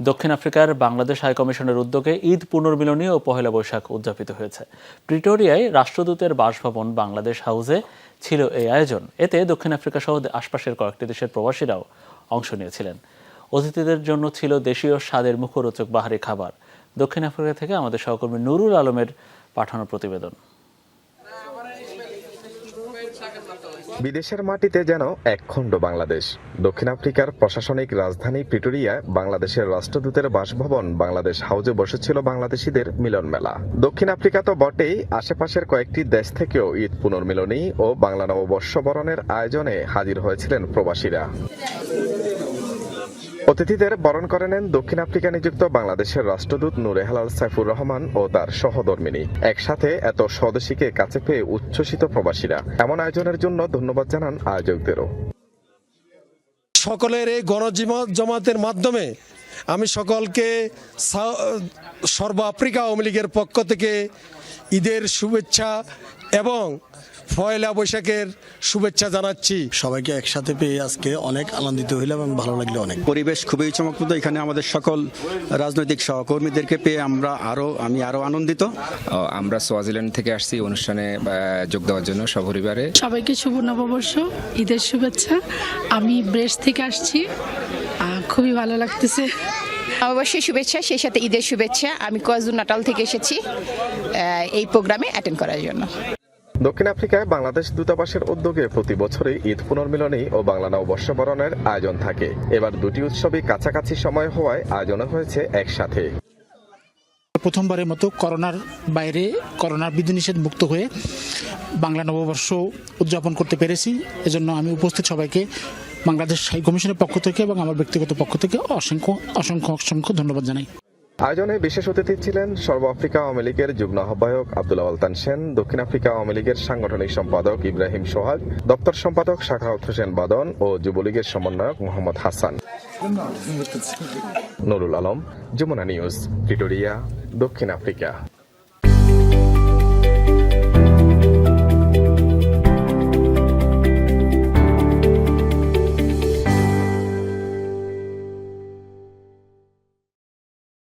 দক্ষিণ আফ্রিকার বাংলাদেশ হাইকমিশনের উদ্যোগে ঈদ পুনর্মিলনী ও পহেলা বৈশাখ উদযাপিত হয়েছে। প্রিটোরিয়ায় রাষ্ট্রদূতের বাসভবন বাংলাদেশ হাউসে ছিল এই আয়োজন। এতে দক্ষিণ আফ্রিকা সহ আশপাশের কয়েকটি দেশের প্রবাসীরাও অংশ নিয়েছিলেন। অতিথিদের জন্য ছিল দেশীয় স্বাদের মুখরোচক বাহারি খাবার। দক্ষিণ আফ্রিকা থেকে আমাদের সহকর্মী নুরুল আলমের পাঠানো প্রতিবেদন। বিদেশের মাটিতে যেন একখণ্ড বাংলাদেশ। দক্ষিণ আফ্রিকার প্রশাসনিক রাজধানী প্রিটোরিয়ায় বাংলাদেশের রাষ্ট্রদূতের বাসভবন বাংলাদেশ হাউজে বসেছিল বাংলাদেশিদের মিলন মেলা। দক্ষিণ আফ্রিকা তো বটেই, আশেপাশের কয়েকটি দেশ থেকেও ঈদ পুনর্মিলনী ও বাংলা নববর্ষ বরণের আয়োজনে হাজির হয়েছিলেন প্রবাসীরা। অতিথিদের বরণ করে নেন দক্ষিণ আফ্রিকা নিযুক্ত বাংলাদেশের রাষ্ট্রদূত নূরে হালাল সাইফুর রহমান ও তার সহধর্মিনী। একসাথে এত স্বদেশীকে কাছে পেয়ে উচ্ছ্বসিত প্রবাসীরা। এমন আয়োজনের জন্য ধন্যবাদ জানান আয়োজকদেরও। সকলের এই গণজীবন জমাতের মাধ্যমে আমি সকলকে সর্ব আফ্রিকা আওয়ামী লীগের পক্ষ থেকে ঈদের শুভেচ্ছা এবং পয়লা বৈশাখের শুভেচ্ছা জানাচ্ছি। সবাইকে একসাথে পেয়ে আজকে অনেক আনন্দিত হইলাম এবং ভালো লাগল অনেক। পরিবেশ খুবই চমকপ্রদ। এখানে আমাদের সকল রাজনৈতিক সহকর্মীদেরকে পেয়ে আমরা আরও আমি আরও আনন্দিত। আমরা সোয়াজিল্যান্ড থেকে আসছি অনুষ্ঠানে যোগ দেওয়ার জন্য সপরিবারে। সবাইকে শুভ নববর্ষ ঈদের শুভেচ্ছা। আমি ব্রেস্ট থেকে আসছি। খুবই ভালো লাগতেছে। অবশ্যই শুভেচ্ছা সেই সাথে ঈদের শুভেচ্ছা। আমি কোয়াজুর নাটাল থেকে এসেছি এই প্রোগ্রামে অ্যাটেন্ড করার জন্য। দক্ষিণ আফ্রিকায় বাংলাদেশ দূতাবাসের উদ্যোগে প্রতি বছরই ঈদ পুনর্মিলনী ও বাংলা নববর্ষ বরণের আয়োজন থাকে। এবার দুটি উৎসবই কাছাকাছি সময় হওয়ায় আয়োজন হয়েছে একসাথে। প্রথমবারের মতো করোনার বাইরে করোনার বিধিনিষেধ মুক্ত হয়ে বাংলা নববর্ষ উদযাপন করতে পেরেছি। এজন্য আমি উপস্থিত সবাইকে বাংলাদেশ হাই কমিশনের পক্ষ থেকে এবং আমার ব্যক্তিগত পক্ষ থেকে অসংখ্য অসংখ্য অসংখ্য ধন্যবাদ জানাই। আয়োজনে বিশেষ অতিথি ছিলেন সর্ব আফ্রিকা আওয়ামী লীগের যুগ্ম আহ্বায়ক আব্দুল্লাহ আলতান সেন, দক্ষিণ আফ্রিকা আওয়ামী লীগের সাংগঠনিক সম্পাদক ইব্রাহিম সোহাগ, দপ্তর সম্পাদক শাখাউত হোসেন বাদন ও যুবলীগের সমন্বয়ক মোহাম্মদ হাসান। নুরুল আলম, যমুনা নিউজ, প্রিটোরিয়া, দক্ষিণ আফ্রিকা।